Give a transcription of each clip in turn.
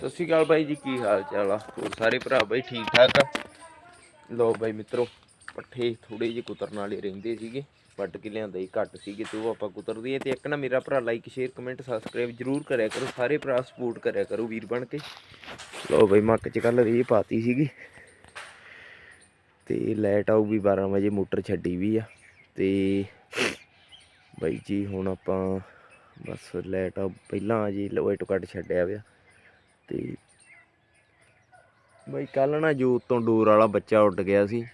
ਸਤਿ ਸ਼੍ਰੀ ਅਕਾਲ ਬਾਈ ਜੀ, ਕੀ ਹਾਲ ਚਾਲ ਆ? ਹੋਰ ਸਾਰੇ ਭਰਾ ਬਾਈ ਠੀਕ ਠਾਕ ਆ? ਲੋ ਬਾਈ ਮਿੱਤਰੋ, ਪੱਠੇ ਥੋੜੇ ਜਿਹੇ ਕੁਤਰਨ ਵਾਲੇ ਰਹਿੰਦੇ ਸੀਗੇ, ਵੱਢ ਕੇ ਲਿਆਂਦਾ ਹੀ ਘੱਟ ਸੀਗੇ, ਤੇ ਉਹ ਆਪਾਂ ਕੁਤਰ ਦਈਏ ਤੇ ਇੱਕ ਨਾ ਮੇਰਾ ਭਰਾ ਲਾਈਕ ਸ਼ੇਅਰ ਕਮੈਂਟ ਸਬਸਕ੍ਰਾਈਬ ਜਰੂਰ ਕਰਿਆ ਕਰੋ, ਸਾਰੇ ਭਰਾ ਸਪੋਰਟ ਕਰਿਆ ਕਰੋ ਵੀਰ ਬਣ ਕੇ। ਲੋ ਬਾਈ, ਮੱਕ ਚ ਕੱਲ ਰੇ ਪਾਤੀ ਸੀਗੀ। ਤੇ ਲਾਈਟ ਆਊਗੀ 12 ਵਜੇ, ਮੋਟਰ ਛੱਡੀ ਵੀ ਆ। ਤੇ ਬਾਈ ਜੀ, ਹੁਣ ਆਪਾਂ ਬਸ ਲਾਈਟ ਪਹਿਲਾਂ ਜੀ ਲਾਈਟ ਕੱਟ ਛੱਡਿਆ ਪਿਆ। ਤੇ ਬਈ ਕੱਲ ਨਾ ਜੋਤ ਤੋਂ ਡੋਰ ਵਾਲਾ ਬੱਚਾ ਉੱਡ ਗਿਆ ਸੀ।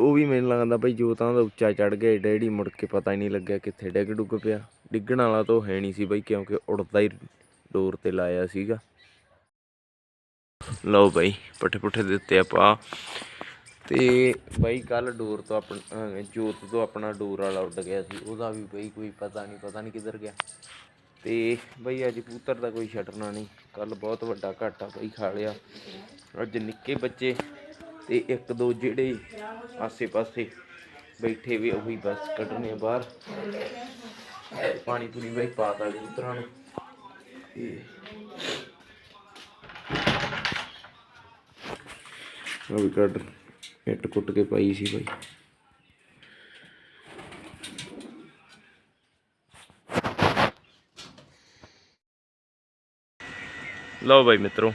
ਉਹ ਵੀ ਮੈਨੂੰ ਲੱਗਦਾ ਬਈ ਜੋਤਾਂ ਦਾ ਉੱਚਾ ਚੜ ਗਿਆ ਡੈਡੀ ਮੁੜ ਕੇ ਪਤਾ ਹੀ ਨਹੀਂ ਲੱਗਿਆ ਕਿੱਥੇ ਡਿੱਗ ਡੁੱਗ ਪਿਆ। ਡਿੱਗਣ ਵਾਲਾ ਤਾਂ ਉਹ ਹੈ ਨਹੀਂ ਸੀ ਬਈ, ਕਿਉਂਕਿ ਉੜਦਾ ਹੀ ਡੋਰ ਤੇ ਲਾਇਆ ਸੀਗਾ। ਲਓ ਬਈ, ਪੱਠੇ ਪੁੱਠੇ ਦਿੱਤੇ ਆਪਾਂ। ਤੇ ਬਈ ਕੱਲ ਡੋਰ ਤੋਂ ਆਪਣਾ ਜੋਤ ਤੋਂ ਆਪਣਾ ਡੋਰ ਵਾਲਾ ਉੱਡ ਗਿਆ ਸੀ। ਉਹਦਾ ਵੀ ਬਈ ਕੋਈ ਪਤਾ ਨਹੀਂ ਪਤਾ ਨਹੀਂ ਕਿੱਧਰ ਗਿਆ। ਤੇ ਬਈ ਅੱਜ ਕਬੂਤਰ ਦਾ ਕੋਈ ਛੱਡਣਾ ਨਹੀਂ। ਕੱਲ ਬਹੁਤ ਵੱਡਾ ਘਾਟਾ ਬਈ ਖਾ ਲਿਆ। ਅੱਜ ਨਿੱਕੇ ਬੱਚੇ ਤੇ ਇੱਕ ਦੋ ਜਿਹੜੇ ਆਸੇ ਪਾਸੇ ਬੈਠੇ ਵੀ ਉਹੀ ਬਸ ਕੱਢਣੇ ਆ ਬਾਹਰ। ਪਾਣੀ ਪੂਣੀ ਬਈ ਪਾਤਾ ਕਬੂਤਰਾਂ ਨੂੰ। ਤੇ ਉਹ ਵੀ ਕੱਢ, ਇੱਟ ਕੁੱਟ ਕੇ ਪਾਈ ਸੀ ਬਈ। ਲਓ ਬਾਈ ਮਿੱਤਰੋ।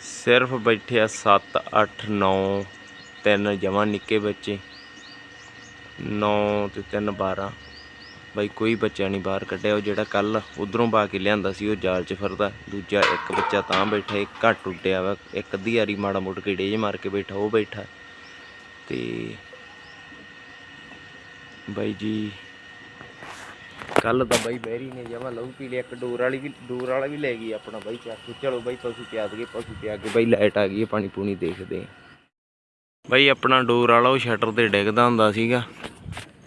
ਸਿਰਫ ਬੈਠੇ ਆ 7 8 9 ਤਿੰਨ ਜਮਾਂ ਨਿੱਕੇ ਬੱਚੇ। 9 ਤੇ 3 12 ਬਾਈ ਕੋਈ ਬੱਚਾ ਨਹੀਂ ਬਾਹਰ ਕੱਢਿਆ। ਉਹ ਜਿਹੜਾ ਕੱਲ ਉਧਰੋਂ ਪਾ ਕੇ ਲਿਆਂਦਾ ਸੀ, ਉਹ ਜਾਲ 'ਚ ਫਿਰਦਾ। ਦੂਜਾ ਇੱਕ ਬੱਚਾ ਤਾਂ ਬੈਠਾ, ਇੱਕ ਘੱਟ ਉੱਡਿਆ ਵਾ। ਇੱਕ ਅੱਧੀ ਵਾਰੀ ਮਾੜਾ ਮੋੜ ਕੇ ਡੇ ਮਾਰ ਕੇ ਬੈਠਾ, ਉਹ ਬੈਠਾ। ਤੇ ਬਾਈ ਜੀ ਕੱਲ ਤਾਂ ਬਾਈ ਬਹਿਰੀ ਨੇ ਜਮਾ ਲਹੂ ਪੀ ਲਿਆ, ਇੱਕ ਡੋਰ ਵਾਲੀ ਵੀ, ਡੋਰ ਵਾਲਾ ਵੀ ਲੈ ਗਈ ਆਪਣਾ ਬਾਈ ਚੱਕ ਕੇ ਚਲੋ ਬਾਈ ਪਸ਼ੂ ਪਿਆ ਦਈਏ ਪਸ਼ੂ ਪਿਆ ਕੇ ਬਾਈ ਲਾਈਟ ਆ ਗਈ ਹੈ, ਪਾਣੀ ਪੂਣੀ ਦੇਖਦੇ ਆ ਬਾਈ ਆਪਣਾ ਡੋਰ ਵਾਲਾ ਉਹ ਸ਼ਟਰ ਤੇ ਡਿੱਗਦਾ ਹੁੰਦਾ ਸੀਗਾ।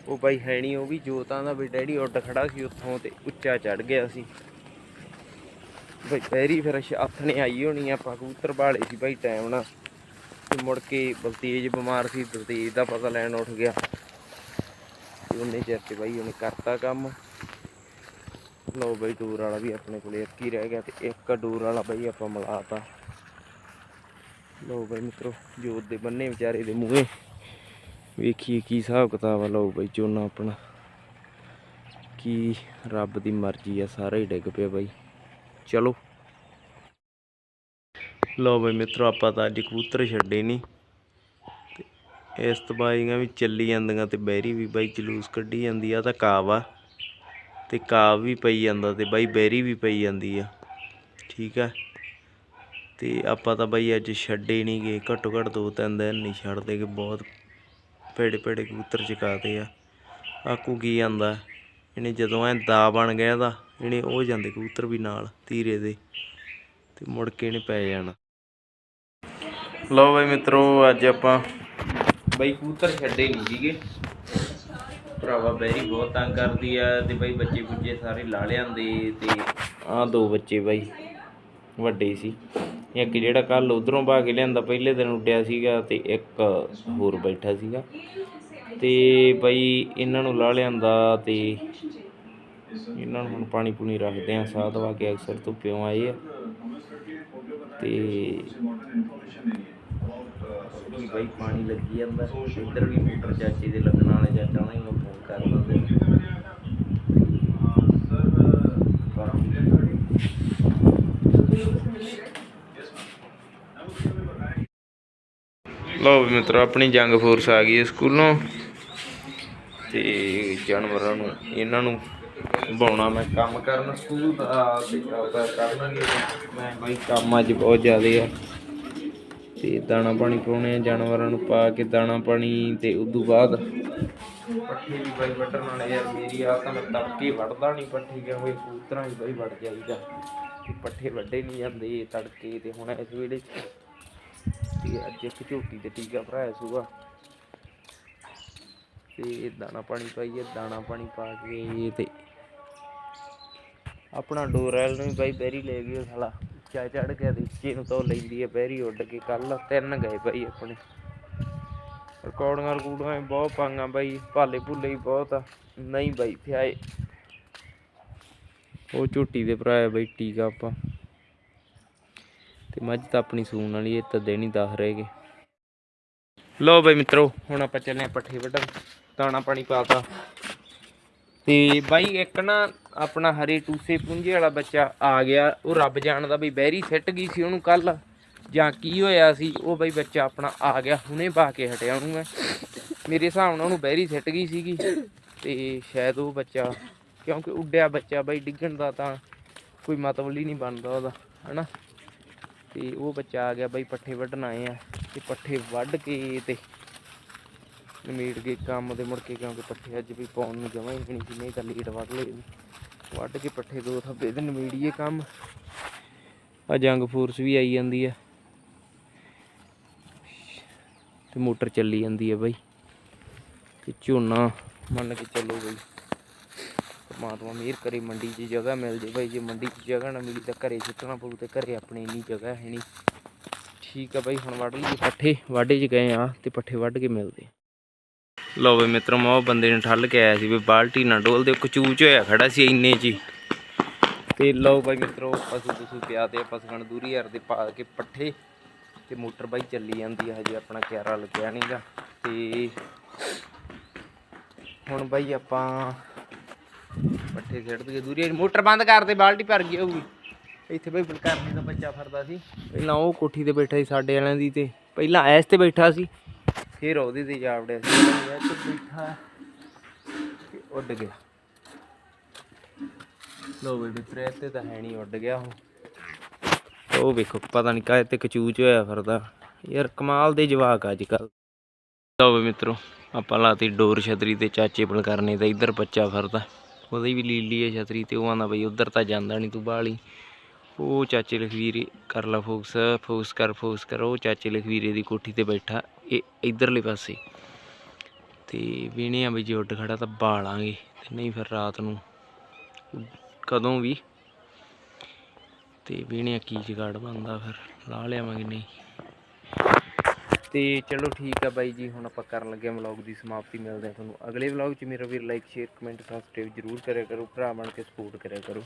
ਉਹ ਬਾਈ ਹੈ ਨਹੀਂ, ਉਹ ਵੀ ਜੋਤਾਂ ਦਾ ਵੀ ਡੈਡੀ ਉੱਡ ਖੜਾ ਸੀ ਉੱਥੋਂ ਤੇ ਉੱਚਾ ਚੜ ਗਿਆ ਸੀ। ਬਾਈ ਬੈਰੀ ਫਿਰ ਹੱਥ ਨੇ ਆਈ ਹੋਣੀ ਆਪਾਂ ਕਬੂਤਰ ਬਾਲੇ ਸੀ ਬਾਈ ਟਾਈਮ ਨਾਲ। ਤੇ ਮੁੜ ਕੇ ਬਲਤੇਜ ਬਿਮਾਰ ਸੀ, ਬਲਤੇਜ ਦਾ ਪਤਾ ਲੈਣ ਉੱਠ ਗਿਆ। ਤੇ ਉਹਨੇ ਚਿਰ ਤੇ ਬਾਈ ਉਹਨੇ ਕਰਤਾ ਕੰਮ। ਲਓ ਬਾਈ ਡੋਰ ਵਾਲਾ ਵੀ ਆਪਣੇ ਕੋਲੇ ਇੱਕ ਹੀ ਰਹਿ ਗਿਆ ਤੇ ਇੱਕ ਡੋਰ ਵਾਲਾ ਬਾਈ ਆਪਾਂ ਮਿਲਾਤਾ। ਲਓ ਬਾਈ ਮਿੱਤਰੋ, ਜੋਤ ਦੇ ਬੰਨੇ ਵਿਚਾਰੇ ਦੇ ਮੂਹੇ ਵੇਖੀਏ ਕੀ ਹਿਸਾਬ ਕਿਤਾਬ ਆ, ਲਓ ਬਾਈ ਚੋਨਾ ਆਪਣਾ। ਕੀ ਰੱਬ ਦੀ ਮਰਜ਼ੀ ਆ, ਸਾਰਾ ਹੀ ਡਿੱਗ ਪਿਆ ਬਾਈ। ਚਲੋ। ਲਓ ਬਾਈ ਮਿੱਤਰੋ, ਆਪਾਂ ਤਾਂ ਅੱਜ ਕਬੂਤਰ ਛੱਡੇ ਨਹੀਂ ਤੇ ਇਸ ਤਬਾਈਆਂ ਵੀ ਚੱਲੀ ਜਾਂਦੀਆਂ ਤੇ ਬੈਰੀ ਵੀ ਬਾਈ ਜਲੂਸ ਕੱਢੀ ਜਾਂਦੀ ਆ ਤਾਂ ਕਾਵ ਤੇ ਕਾਵ ਵੀ ਪਈ ਜਾਂਦਾ ਤੇ ਬਾਈ ਬੈਰੀ ਵੀ ਪਈ ਜਾਂਦੀ ਆ। ਠੀਕ ਆ? ਤੇ ਆਪਾਂ ਤਾਂ ਬਾਈ ਅੱਜ ਛੱਡੇ ਨਹੀਂ ਗਏ। ਘੱਟੋ ਘੱਟ ਦੋ ਤਿੰਨ ਦਿਨ ਨਹੀਂ ਛੱਡਦੇ ਕਿ ਬਹੁਤ ਭੇੜੇ ਭੇੜੇ ਕਬੂਤਰ ਚਕਾਤੇ ਆ। ਆਕੂ ਕੀ ਜਾਂਦਾ ਇਹਨੇ ਜਦੋਂ ਐ ਦਾ ਬਣ ਗਿਆ ਦਾ ਇਹਨੇ ਉਹ ਜਾਂਦੇ ਕਬੂਤਰ ਵੀ ਨਾਲ ਧੀਰੇ ਦੇ। ਤੇ ਮੁੜ ਕੇ ਇਹਨੇ ਪੈ ਜਾਣਾ। ਲਓ ਬਾਈ ਮਿੱਤਰੋ, ਅੱਜ ਆਪਾਂ ਬਾਈ ਕਬੂਤਰ ਛੱਡੇ ਨਹੀਂ ਸੀਗੇ। ਭਰਾਵਾ ਬੈਰੀ ਬਹੁਤ ਤੰਗ ਕਰਦੀ ਆ ਤੇ ਬਈ ਬੱਚੇ ਬੁੱਚੇ ਸਾਰੇ ਲਾ ਲਿਆਂਦੇ ਤੇ ਆਹ ਦੋ ਬੱਚੇ ਬਾਈ, ਵੱਡੇ ਸੀ। ਇੱਕ ਜਿਹੜਾ ਕੱਲ ਉਧਰੋਂ ਪਾ ਕੇ ਲਿਆਂਦਾ, ਪਹਿਲੇ ਦਿਨ ਉੱਡਿਆ ਸੀਗਾ ਤੇ ਇੱਕ ਹੋਰ ਬੈਠਾ ਸੀਗਾ। ਤੇ ਬਈ ਇਹਨਾਂ ਨੂੰ ਲਾ ਲਿਆਂਦਾ ਤੇ ਇਹਨਾਂ ਨੂੰ ਹੁਣ ਪਾਣੀ ਪੂਣੀ ਰੱਖਦੇ ਆ, ਸਾਹ ਦਵਾ ਕੇ ਅਕਸਰ ਧੁੱਪਿਓਂ ਆਏ ਆ। ਤੇ ਬਾਈ ਪਾਣੀ ਲੱਗੀ ਜਾਂਦਾ ਇੱਧਰ ਵੀ ਮੋਟਰ ਚਾਚੇ ਦੇ ਲੱਗਣ ਵਾਲੇ ਚਾਚਾ ਨਾਲ ਹੀ ਮੈਂ ਫੋਨ ਕਰ ਦਿੰਦੇ। ਲਓ ਵੀ ਮਿੱਤਰੋ, ਆਪਣੀ ਜੰਗ ਫੋਰਸ ਆ ਗਈ ਹੈ ਸਕੂਲੋਂ। ਤੇ ਜਾਨਵਰਾਂ ਨੂੰ, ਇਹਨਾਂ ਨੂੰ ਬਾਉਣਾ ਮੈਂ ਕੰਮ ਕਰਨ। ਸਕੂਲ ਦਾ, ਤੇ ਆਪਦਾ ਮੈਂ ਬਾਈ ਕੰਮ ਅੱਜ ਬਹੁਤ ਜ਼ਿਆਦੇ ਆ। ਤੇ ਦਾਣਾ ਪਾਣੀ ਪਾਉਣੇ ਆ, ਜਾਨਵਰਾਂ ਨੂੰ ਪਾ ਕੇ ਦਾਣਾ ਪਾਣੀ ਤੇ ਉਦੋਂ ਬਾਅਦ ਪੱਠੇ ਵੀ ਬਾਈ ਵੱਢਣ ਵਾਲੇ ਯਾਰ ਮੇਰੀ ਆ ਤਾਂ ਮੈਂ ਤੜਕੇ ਵੱਢਦਾ ਨਹੀਂ ਪੱਠੇ ਕਿਉਂ ਹੋਏ ਕੂਤਰਾਂ ਹੀ ਬਾਈ ਵੱਢ ਜਾਈਦਾ। ਪੱਠੇ ਵੱਢੇ ਨਹੀਂ ਜਾਂਦੇ ਤੜਕੇ ਤੇ ਹੁਣ ਇਸ ਵੇਲੇ। ਤੇ ਅੱਜ ਇੱਕ ਝੋਟੀ ਤੇ ਟੀਕਾ ਭਰਾਇਆ ਸੂਗਾ। ਤੇ ਦਾਣਾ ਪਾਣੀ ਪਾਈਏ ਦਾਣਾ ਪਾਣੀ ਪਾ ਕੇ ਤੇ ਆਪਣਾ ਡੋਰੈਲ ਨੂੰ ਵੀ ਬਾਈ ਬੈਰੀ ਲੈ ਗਈ ਉਹ ਸਾਲਾ। ਚਾ ਚੜ ਗਿਆ ਤੇ ਇੱਕੇ ਨੂੰ ਤਾਂ ਉਹ ਲੈਂਦੀ ਹੈ ਬੈਰੀ ਉੱਡ ਕੇ ਕੱਲ ਤਿੰਨ ਗਏ ਬਾਈ ਆਪਣੇ। ਰਿਕਾਰਡਿੰਗਾਂ ਰਕੂਡਾਂ ਬਹੁਤ ਪਾਈਆਂ ਬਾਈ ਭਾਲੇ ਭੁੱਲੇ ਵੀ ਬਹੁਤ ਆ। ਨਹੀਂ ਬਾਈ ਥਿਆਏ ਉਹ ਝੋਟੀ ਦੇ ਭਰਾ ਹੈ ਬਈ, ਟੀਕਾ ਆਪਾਂ। ਤੇ ਮੱਝ ਤਾਂ ਆਪਣੀ ਸੂਣ ਵਾਲੀ ਇਹ ਤਾਂ ਦੇਣੀ ਦੱਸ ਰਹੇਗੇ ਲੋ ਬਈ ਮਿੱਤਰੋ, ਹੁਣ ਆਪਾਂ ਚੱਲੇ ਆਂ ਪੱਠੇ ਵੱਢਣ। ਦਾਣਾ ਪਾਣੀ ਪਾਤਾ ਤੇ ਬਾਈ ਇੱਕ ਨਾ ਆਪਣਾ ਹਰੇ ਟੂਸੇ ਪੁੰਝੇ ਵਾਲਾ ਬੱਚਾ ਆ ਗਿਆ। ਉਹ ਰੱਬ ਜਾਣਦਾ ਬਈ ਬਹਿਰੀ ਸਿੱਟ ਗਈ ਸੀ ਉਹਨੂੰ ਕੱਲ, ਜਾਂ ਕੀ ਹੋਇਆ ਸੀ, ਉਹ ਬਈ ਬੱਚਾ ਆਪਣਾ ਆ ਗਿਆ, ਹੁਣੇ ਪਾ ਕੇ ਹਟਿਆ ਉਹਨੂੰ ਮੈਂ। ਮੇਰੇ ਹਿਸਾਬ ਨਾਲ ਉਹਨੂੰ ਬਹਿਰੀ ਸਿੱਟ ਗਈ ਸੀਗੀ, ਤੇ ਸ਼ਾਇਦ ਉਹ ਬੱਚਾ, ਕਿਉਂਕਿ ਉੱਡਿਆ ਬੱਚਾ ਬਈ ਡਿੱਗਣ ਦਾ ਤਾਂ ਕੋਈ ਮਤਲਬ ਹੀ ਨਹੀਂ ਬਣਦਾ ਉਹਦਾ, ਹਨਾ? ਤੇ ਉਹ ਬੱਚਾ ਆ ਗਿਆ ਬਈ ਪੱਠੇ ਵੱਢਣ ਆਏ ਆ, ਤੇ ਪੱਠੇ ਵੱਢ ਕੇ ਤੇ ਨਿਮੇੜ ਕੇ ਕੰਮ ਤੇ ਮੁੜ ਕੇ ਕਿਉਂਕਿ ਪੱਠੇ ਅੱਜ ਵੀ ਪਾਉਣ ਨੂੰ ਜਮਾ ਹੀ ਨਹੀਂ ਸੀ, ਨਹੀਂ ਤਾਂ ਲੇਟ ਵੱਢ ਲਏ ਵੱਢ ਕੇ ਪੱਠੇ ਦੋ ਥੱਬੇ ਤੇ ਨਿਮੇੜੀਏ ਕੰਮ। ਆ ਜੰਗ ਫੋਰਸ ਵੀ ਆਈ ਜਾਂਦੀ ਆ। ਤੇ ਮੋਟਰ ਚੱਲੀ ਜਾਂਦੀ ਹੈ ਬਾਈ। ਤੇ ਝੋਨਾ ਮੰਨ ਕੇ ਚੱਲੋ ਬਈ। ਪਰਮਾਤਮਾ ਮਿਹਰ ਕਰੇ, ਮੰਡੀ 'ਚ ਜਗ੍ਹਾ ਮਿਲ ਜੇ ਬਾਈ। ਜੇ ਮੰਡੀ 'ਚ ਜਗ੍ਹਾ ਨਾ ਮਿਲੀ ਤਾਂ ਘਰੇ ਸੁੱਟਣਾ ਪਊ ਤੇ ਘਰੇ ਆਪਣੇ ਇੰਨੀ ਜਗ੍ਹਾ ਹੈ ਨਹੀਂ। ਠੀਕ ਆ ਬਾਈ, ਹੁਣ ਵੱਢ ਲਈਏ ਪੱਠੇ। ਵਾਢੇ 'ਚ ਗਏ ਆ ਤੇ ਪੱਠੇ ਵੱਢ ਕੇ ਮਿਲਦੇ ਲਓ ਬਈ ਮਿੱਤਰੋ, ਮੈਂ ਉਹ ਬੰਦੇ ਨੇ ਠੱਲ ਕੇ ਆਇਆ ਸੀ ਵੀ ਬਾਲਟੀ ਨਾ ਡੋਲਦੇ ਕਚੂਚ ਹੋਇਆ ਖੜਾ ਸੀ ਇੰਨੇ 'ਚ ਹੀ। ਤੇ ਲਓ ਬਾਈ ਮਿੱਤਰੋ, ਪਸ਼ੂ ਪਸ਼ੂ ਪਿਆ ਤੇ ਪਸਗਣ ਦੂਰੀ ਯਾਰ ਦੇ ਪਾ ਕੇ ਪੱਠੇ ਤੇ ਮੋਟਰ ਬਾਈ ਚੱਲੀ ਜਾਂਦੀ ਹੈ ਹਜੇ ਆਪਣਾ ਕਿਆਰਾ ਲੱਗਿਆ ਨਹੀਂਗਾ ਤੇ ਹੁਣ ਬਾਈ ਆਪਾਂ ਪੱਠੇ ਛੱਡ ਦਈਏ ਦੂਰੀ ਮੋਟਰ ਬੰਦ ਕਰ ਦੇ, ਬਾਲਟੀ ਭਰ ਗਈ ਹੋਊਗੀ। ਇੱਥੇ ਬਈ ਬਲਕਰਨੀ ਦਾ ਬੱਚਾ ਫਰਦਾ ਸੀ। ਪਹਿਲਾਂ ਉਹ ਕੋਠੀ ਤੇ ਬੈਠਾ ਸੀ ਸਾਡੇ ਵਾਲਿਆਂ ਦੀ ਤੇ, ਪਹਿਲਾਂ ਐਸ ਤੇ ਬੈਠਾ ਸੀ। ਫਿਰ ਉਹਦੇ ਤੇ ਜਾ ਵੜਿਆ ਬੈਠਾ ਤੇ ਉੱਡ ਗਿਆ। ਲੋ ਵੀ ਮਿੱਤਰੇ, ਇੱਥੇ ਤਾਂ ਹੈ ਨਹੀਂ, ਉੱਡ ਗਿਆ ਉਹ। ਉਹ ਵੇਖੋ, ਪਤਾ ਨਹੀਂ ਕਾਹਦੇ ਤੇ ਕਚੂਚ ਹੋਇਆ ਫਿਰਦਾ। ਯਾਰ ਕਮਾਲ ਦੇ ਜਵਾਕ ਅੱਜ ਕੱਲ ਲਓ ਵੀ ਮਿੱਤਰੋ, ਆਪਾਂ ਲਾਤੀ ਡੋਰ ਛਤਰੀ ਤੇ ਚਾਚੇ ਪਲ ਕਰਨੇ ਤੇ ਇੱਧਰ ਬੱਚਾ ਫਿਰਦਾ। ਉਹਦੀ ਵੀ ਲੀਲੀ ਹੈ ਛਤਰੀ ਤੇ ਉਹ ਆਂਦਾ ਬਈ, ਉੱਧਰ ਤਾਂ ਜਾਂਦਾ ਨਹੀਂ ਤੂੰ ਬਾਲੀ ਉਹ ਚਾਚੇ ਲਖਵੀਰ ਕਰ ਲਾ ਫੋਕਸ ਫੋਕਸ ਕਰ ਫੋਕਸ ਕਰ। ਉਹ ਚਾਚੇ ਲਖਵੀਰੇ ਦੀ ਕੋਠੀ ਤੇ ਬੈਠਾ, ਇਹ ਇਧਰਲੇ ਪਾਸੇ। ਤੇ ਵੀਣੇ ਆ ਬਈ ਜੇ ਉੱਡ ਖੜਾ ਤਾਂ ਬਾਲਾਂਗੇ। ਤੇ ਨਹੀਂ ਫਿਰ ਰਾਤ ਨੂੰ ਕਦੋਂ ਵੀ। ਤੇ ਆ ਕੀ ਜਗਾੜ ਬੰਦਾ ਫਿਰ, ਲਾ ਲਿਆਵਾਂਗੇ ਨਹੀਂ। ਤੇ ਚਲੋ ਠੀਕ ਆ ਬਾਈ ਜੀ, ਹੁਣ ਆਪਾਂ ਕਰਨ ਲੱਗੇ ਵਲੌਗ ਦੀ ਸਮਾਪਤੀ। ਮਿਲਦੇ ਆ ਤੁਹਾਨੂੰ ਅਗਲੇ ਵਲੌਗ 'ਚ। ਮੇਰਾ ਵੀਰ ਲਾਈਕ ਸ਼ੇਅਰ ਕਮੈਂਟ ਸਬਸਕ੍ਰਾਈਬ ਜਰੂਰ ਕਰਿਆ ਕਰੋ। ਭਰਾ ਬਣ ਕੇ ਸਪੋਰਟ ਕਰਿਆ ਕਰੋ।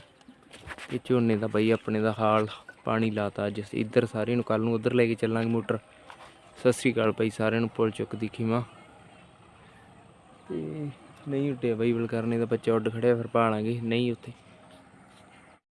ਇਹ ਝੋਨੇ ਦਾ ਬਾਈ, ਆਪਣੇ ਦਾ ਹਾਲ, ਪਾਣੀ ਲਾਤਾ ਅੱਜ। ਅਸੀਂ ਇੱਧਰ ਸਾਰਿਆਂ ਨੂੰ ਕੱਲ ਨੂੰ ਉੱਧਰ ਲੈ ਕੇ ਚੱਲਾਂਗੇ ਮੋਟਰ। ਸਤਿ ਸ੍ਰੀ ਅਕਾਲ ਬਾਈ, ਸਾਰਿਆਂ ਨੂੰ ਪੁੱਲ ਚੁੱਕ ਦੀ ਖੀਮਾ। ਤੇ ਨਹੀਂ ਉੱਡਿਆ ਬਾਈ ਬਲ ਕਰਨੇ ਦਾ ਬੱਚਾ ਉੱਡ ਖੜਿਆ, ਫਿਰ ਪਾਲਾਂਗੇ ਨਹੀਂ ਉੱਥੇ।